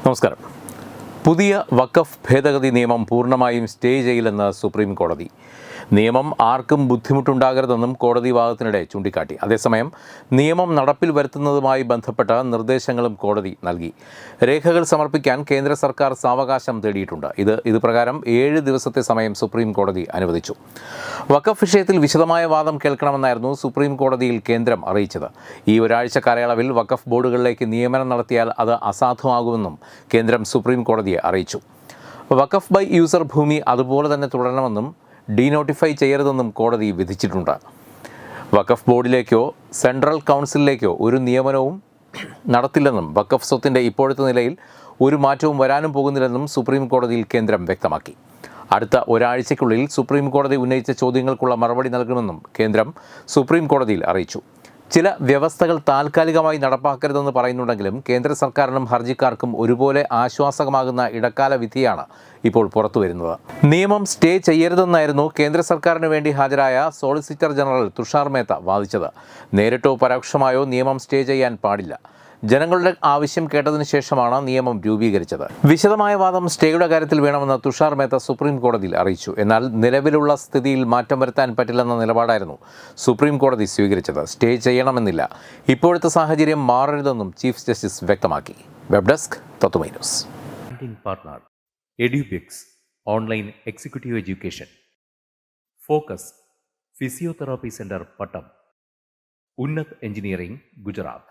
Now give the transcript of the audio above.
നമസ്കാരം പുതിയ വഖഫ് ഭേദഗതി നിയമം പൂർണമായും സ്റ്റേ ചെയ്യില്ലെന്ന് സുപ്രീം കോടതി. നിയമം ആർക്കും ബുദ്ധിമുട്ടുണ്ടാകരുതെന്നും കോടതി വാദത്തിനിടെ ചൂണ്ടിക്കാട്ടി. അതേസമയം നിയമം നടപ്പിൽ വരുത്തുന്നതുമായി ബന്ധപ്പെട്ട നിർദ്ദേശങ്ങളും കോടതി നൽകി. രേഖകൾ സമർപ്പിക്കാൻ കേന്ദ്ര സർക്കാർ സാവകാശം തേടിയിട്ടുണ്ട്. ഇത് ഇത് പ്രകാരം ഏഴ് ദിവസത്തെ സമയം സുപ്രീം കോടതി അനുവദിച്ചു. വഖഫ് വിഷയത്തിൽ വിശദമായ വാദം കേൾക്കണമെന്നായിരുന്നു സുപ്രീം കോടതിയിൽ കേന്ദ്രം അറിയിച്ചത്. ഈ ഒരാഴ്ച കാലയളവിൽ വഖഫ് ബോർഡുകളിലേക്ക് നിയമനം നടത്തിയാൽ അത് അസാധുവാകുമെന്നും കേന്ദ്രം സുപ്രീം കോടതിയെ അറിയിച്ചു. വഖഫ് ബൈ യൂസർ ഭൂമി അതുപോലെ തന്നെ തുടരണമെന്നും ഡീനോട്ടിഫൈ ചെയ്യരുതെന്നും കോടതി വിധിച്ചിട്ടുണ്ട്. വഖഫ് ബോർഡിലേക്കോ സെൻട്രൽ കൗൺസിലിലേക്കോ ഒരു നിയമനവും നടത്തില്ലെന്നും വഖഫ് സ്വത്തിന്റെ ഇപ്പോഴത്തെ നിലയിൽ ഒരു മാറ്റവും വരാനും പോകുന്നില്ലെന്നും സുപ്രീം കോടതിയിൽ കേന്ദ്രം വ്യക്തമാക്കി. അടുത്ത ഒരാഴ്ചയ്ക്കുള്ളിൽ സുപ്രീം കോടതി ഉന്നയിച്ച ചോദ്യങ്ങൾക്കുള്ള മറുപടി നൽകുമെന്നും കേന്ദ്രം സുപ്രീം കോടതിയിൽ അറിയിച്ചു. ചില വ്യവസ്ഥകൾ താൽക്കാലികമായി നടപ്പാക്കരുതെന്ന് പറയുന്നുണ്ടെങ്കിലും കേന്ദ്ര സർക്കാരിനും ഹർജിക്കാർക്കും ഒരുപോലെ ആശ്വാസകമാകുന്ന ഇടക്കാല വിധിയാണ് ഇപ്പോൾ പുറത്തുവരുന്നത്. നിയമം സ്റ്റേ ചെയ്യരുതെന്നായിരുന്നു കേന്ദ്ര സർക്കാരിന് വേണ്ടി ഹാജരായ സോളിസിറ്റർ ജനറൽ തുഷാർ മേത്ത വാദിച്ചത്. നേരിട്ടോ പരോക്ഷമായോ നിയമം സ്റ്റേ ചെയ്യാൻ പാടില്ല. ജനങ്ങളുടെ ആവശ്യം കേട്ടതിനു ശേഷമാണ് നിയമം രൂപീകരിച്ചത്. വിശദമായ വാദം സ്റ്റേയുടെ കാര്യത്തിൽ വേണമെന്ന് തുഷാർ മേത്ത സുപ്രീം കോടതിയിൽ അറിയിച്ചു. എന്നാൽ നിലവിലുള്ള സ്ഥിതിയിൽ മാറ്റം വരുത്താൻ പറ്റില്ലെന്ന നിലപാടായിരുന്നു സുപ്രീം കോടതി സ്വീകരിച്ചത്. സ്റ്റേ ചെയ്യണമെന്നില്ല. ഇപ്പോഴത്തെ സാഹചര്യം മാറരുതെന്നും ചീഫ് ജസ്റ്റിസ് വ്യക്തമാക്കി. വെബ് ഡെസ്ക് തത്തുമൈ news. Online Executive Education. Focus Physiotherapy Center Pattam. Unnat Engineering Gujarat.